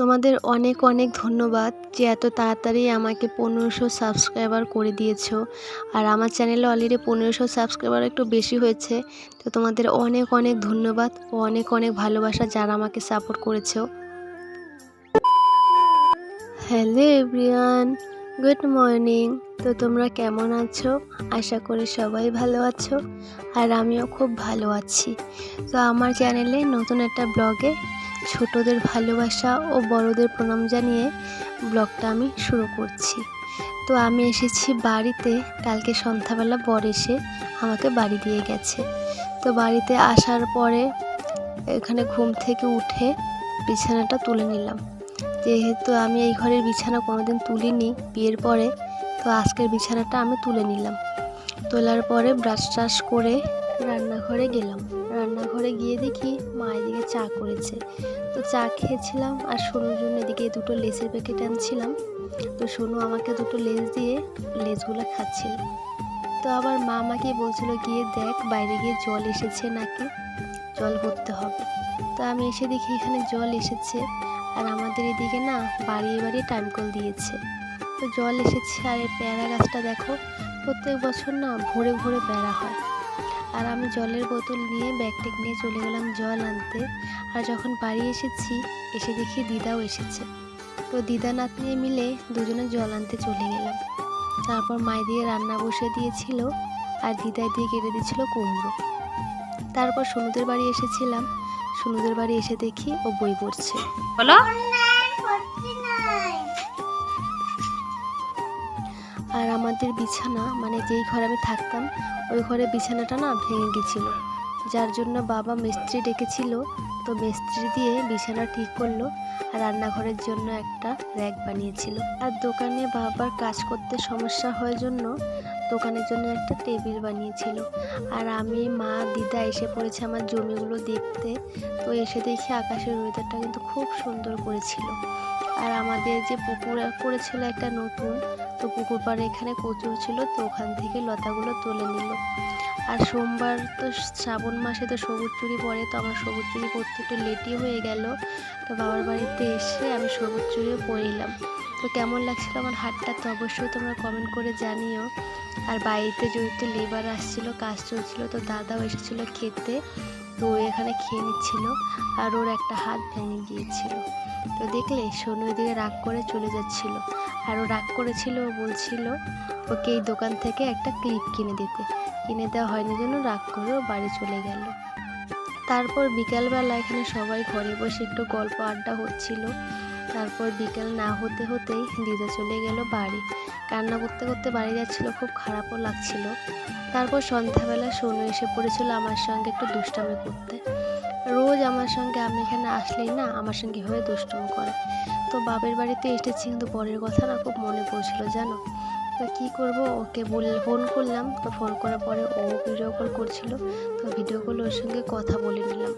তোমাদের অনেক অনেক ধন্যবাদ যে এত তাড়াতাড়ি আমাকে পনেরোশো সাবস্ক্রাইবার করে দিয়েছ। আর আমার চ্যানেলে অলরেডি পনেরোশো সাবস্ক্রাইবার একটু বেশি হয়েছে, তো তোমাদের অনেক অনেক ধন্যবাদ ও অনেক অনেক ভালোবাসা যারা আমাকে সাপোর্ট করেছ। হ্যালো এভরিওয়ান গুড মর্নিং তো তোমরা কেমন আছো? আশা করি সবাই ভালো আছো, আর আমিও খুব ভালো আছি। তো আমার চ্যানেলে নতুন একটা ব্লগে ছোটদের ভালোবাসা ও বড়দের প্রণাম জানিয়ে ব্লগটা আমি শুরু করছি। তো আমি এসেছি বাড়িতে, কালকে সন্ধ্যাবেলা বর এসে আমাকে বাড়ি দিয়ে গেছে। তো বাড়িতে আসার পরে এখানে ঘুম থেকে উঠে বিছানাটা তুলে নিলাম। যেহেতু আমি এই ঘরের বিছানা কোনোদিন তুলিনি বিয়ের পরে, তো আজকের বিছানাটা আমি তুলে নিলাম। তোলার পরে ব্রাশ ট্রাশ করে রান্নাঘরে গেলাম। রান্নাঘরে গিয়ে দেখি মা এদিকে চা করেছে। তো চা খেয়েছিলাম আর সোনুর জন্য এদিকে দুটো লেসের প্যাকেট আনছিলাম। তো সোনু আমাকে দুটো লেস দিয়ে লেসগুলো খাচ্ছিল। তো আবার মা আমাকে বলছিল, গিয়ে দেখ, বাইরে গিয়ে জল এসেছে নাকি? জল ভরতে হবে। তো আমি এসে দেখি এখানে জল এসেছে আর আমাদের এদিকে না বাড়িয়ে বাড়িয়ে টাইম কল দিয়েছে। তো জল এসেছে আর এই পেয়ারা গাছটা দেখো, প্রত্যেক বছর না ভোরে ভোরে বেড়া হয়। আর আমি জলের বোতল নিয়ে ব্যাগটেক নিয়ে চলে গেলাম জল আনতে। আর যখন বাড়ি এসেছি, এসে দেখি দিদাও এসেছে। তো দিদা নাতনি মিলে দুজনে জল আনতে চলে গেলাম। তারপর মায় দিয়ে রান্না বসে দিয়েছিল আর দিদায় দিয়ে কেটে দিয়েছিল কুমড়ো। তারপর সোনুদের বাড়ি এসেছিলাম। সোনুদের বাড়ি এসে দেখি ও বই পড়ছে। বলো। আমাদের বিছানা মানে যেই ঘরে আমি থাকতাম, ওই ঘরে বিছানাটা না ভেঙে গেছিল। যার জন্য বাবা মিস্ত্রি ডেকেছিল, তো মিস্ত্রি দিয়ে বিছানা ঠিক করল আর রান্নাঘরের জন্য একটা র্যাক বানিয়েছিল। আর দোকানে বাবার কাজ করতে সমস্যা হওয়ার জন্য দোকানের জন্য একটা টেবিল বানিয়েছিল। আর আমি, মা, দিদা এসে পড়েছে আমার জমিগুলো দেখতে, তো এসে দেখি আকাশের ওয়েদারটা কিন্তু খুব সুন্দর করেছিল। আর আমাদের যে পুকুর, করেছিল একটা নতুন তো পুকুর পাড়ে এখানে কচু ছিল, তো ওখান থেকে লতাগুলো তুলে নিল। আর সোমবার তো শ্রাবণ মাসে তো সবুজ চুরি পড়ে, তো আমার সবুজ চুরি পরতে একটু লেটই হয়ে গেল। তো বাবার বাড়িতে এসে আমি সবুজ চুরিও পরিলাম তো কেমন লাগছিল আমার হাটটা, তো অবশ্যই তোমরা কমেন্ট করে জানিও। আর বাড়িতে যেহেতু লেবার আসছিল, কাজ চলছিল, তো দাদাও এসেছিল খেতে। তো ও এখানে খেয়ে নিচ্ছিল আর ওর একটা হাত ভেঙে গিয়েছিল। তো দেখলে, সোনু এদিকে রাগ করে চলে যাচ্ছিল। আর ও রাগ করেছিল, ও বলছিল, ওকে এই দোকান থেকে একটা ক্লিপ কিনে দিতে। কিনে দেওয়া হয়নি জন্য রাগ করে ও বাড়ি চলে গেল। তারপর বিকালবেলা এখানে সবাই ঘরে বসে একটু গল্প আড্ডা হচ্ছিল। তারপর বিকেল না হতে হতেই দিদা চলে গেল বাড়ি। কান্না করতে করতে বাড়ি যাচ্ছিল, খুব খারাপও লাগছিল। তারপর সন্ধ্যাবেলা সোনু এসে পড়েছিল আমার সঙ্গে একটু দুষ্টামি করতে। রোজ আমার সঙ্গে, আমি এখানে আসলেই না, আমার সঙ্গে হয়ে দুষ্টুমি করে। তো বাপের বাড়িতে এসেছি, কিন্তু পরের কথা না খুব মনে পড়ছিল, জানো? তো কী করব? ওকে বল ফোন করলাম, তো ফোন করার পরে ও ভিডিও কল করছিল। তো ভিডিও কল ওর সঙ্গে কথা বলে নিলাম।